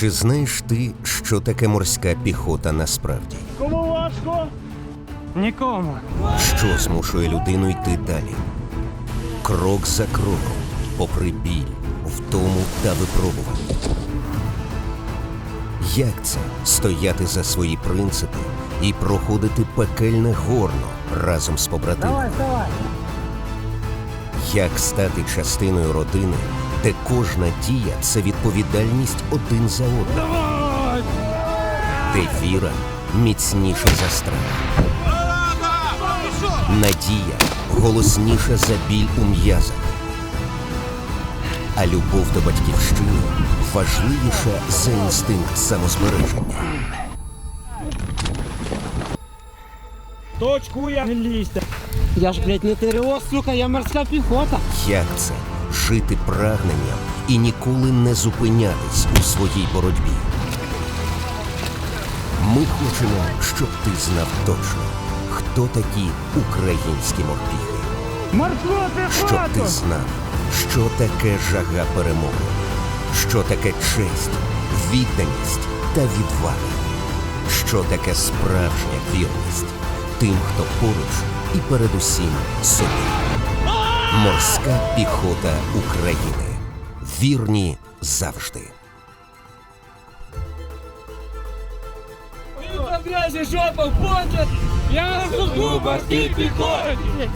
Чи знаєш ти, що таке морська піхота насправді? Кому важко? Нікому. Що змушує людину йти далі? Крок за кроком, попри біль, втому та випробування. Як це стояти за свої принципи і проходити пекельне горно разом з побратимами? давай. Як стати частиною родини, де кожна дія це відповідальність один за одним? Де віра міцніша за страх. Надія голосніша за біль у м'язах. А любов до батьківщини важливіша за інстинкт самозбереження. Точку я не лізьте. Я ж, блядь, не ТРО, сука, я морська піхота. Як це жити прагненням і ніколи не зупинятись у своїй боротьбі? Ми хочемо, щоб ти знав точно, хто такі українські морпіхи. Щоб ти знав, що таке жага перемоги, що таке честь, відданість та відвага, що таке справжня вірність тим, хто поруч і передусім собі. Морська піхота України. Вірні завжди. Грязі жопа, в Я на службу морській піхоті!